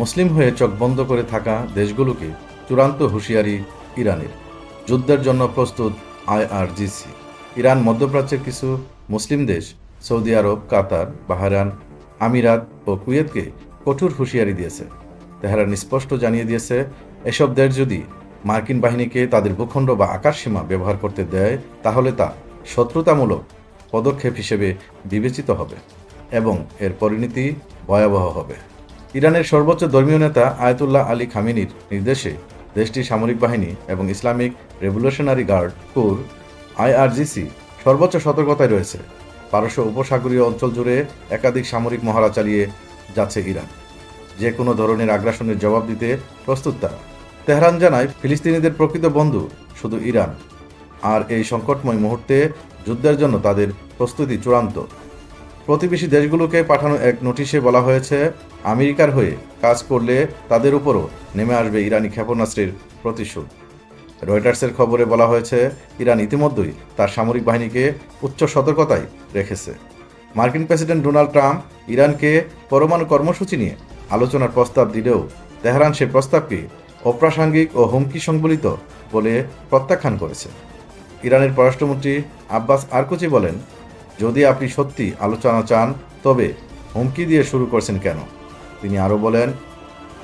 মুসলিম হয়ে চোখ বন্ধ করে থাকা দেশগুলোকে চূড়ান্ত হুঁশিয়ারি ইরানের। যুদ্ধের জন্য প্রস্তুত আইআরজিসি। ইরান মধ্যপ্রাচ্যের কিছু মুসলিম দেশ, সৌদি আরব, কাতার বাহরান আমিরাত ও কুয়েতকে কঠোর হুঁশিয়ারি দিয়েছে। তেহরান স্পষ্ট জানিয়ে দিয়েছে, এসব দেশ যদি মার্কিন বাহিনীকে তাদের ভূখণ্ড বা আকাশসীমা ব্যবহার করতে দেয়, তাহলে তা শত্রুতামূলক পদক্ষেপ হিসেবে বিবেচিত হবে এবং এর পরিণতি ভয়াবহ হবে। ইরানের সর্বোচ্চ ধর্মীয় নেতা আয়তুল্লাহ আলী খামিনির নির্দেশে দেশটির সামরিক বাহিনী এবং Islamic revolutionary guard, corps, IRGC সর্বোচ্চ সতর্কতায় রয়েছে। পারস্য উপসাগরীয় অঞ্চল জুড়ে একাধিক সামরিক মহড়া চালিয়ে যাচ্ছে ইরান। যে কোনো ধরনের আগ্রাসনের জবাব দিতে প্রস্তুত তারা। তেহরান জানায়, ফিলিস্তিনিদের প্রকৃত বন্ধু শুধু ইরান। আর এই সংকটময় মুহূর্তে যুদ্ধের জন্য তাদের প্রস্তুতি চূড়ান্ত। প্রতিবেশী দেশগুলোকে পাঠানো এক নোটিশে বলা হয়েছে, আমেরিকার হয়ে কাজ করলে তাদের উপরও নেমে আসবে ইরানি ক্ষেপণাস্ত্রের প্রতিশোধ। রয়টার্সের খবরে বলা হয়েছে, ইরান ইতিমধ্যেই তার সামরিক বাহিনীকে উচ্চ সতর্কতায় রেখেছে। মার্কিন প্রেসিডেন্ট ডোনাল্ড ট্রাম্প ইরানকে পরমাণু কর্মসূচি নিয়ে আলোচনার প্রস্তাব দিলেও তেহরান সে প্রস্তাবকে অপ্রাসঙ্গিক ও হুমকি সংবলিত বলে প্রত্যাখ্যান করেছে। ইরানের পররাষ্ট্রমন্ত্রী আব্বাস আরকুচি বলেন যদি আপনি সত্যি আলোচনা চান, তবে হুমকি দিয়ে শুরু করছেন কেন? তিনি আরও বলেন,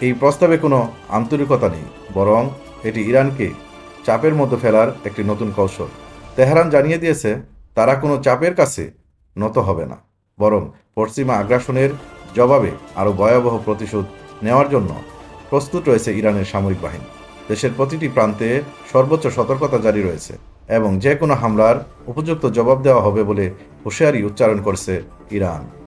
এই প্রস্তাবে কোনো আন্তরিকতা নেই, বরং এটি ইরানকে চাপের মধ্যে ফেলার একটি নতুন কৌশল। তেহরান জানিয়ে দিয়েছে, তারা কোনো চাপের কাছে নত হবে না, বরং পশ্চিমা আগ্রাসনের জবাবে আরও ভয়াবহ প্রতিশোধ নেওয়ার জন্য প্রস্তুত রয়েছে ইরানের সামরিক বাহিনী। দেশের প্রতিটি প্রান্তে সর্বোচ্চ সতর্কতা জারি রয়েছে। এবং যে কোনো হামলার উপযুক্ত জবাব দেওয়া হবে বলে হুঁশিয়ারি উচ্চারণ করছে ইরান।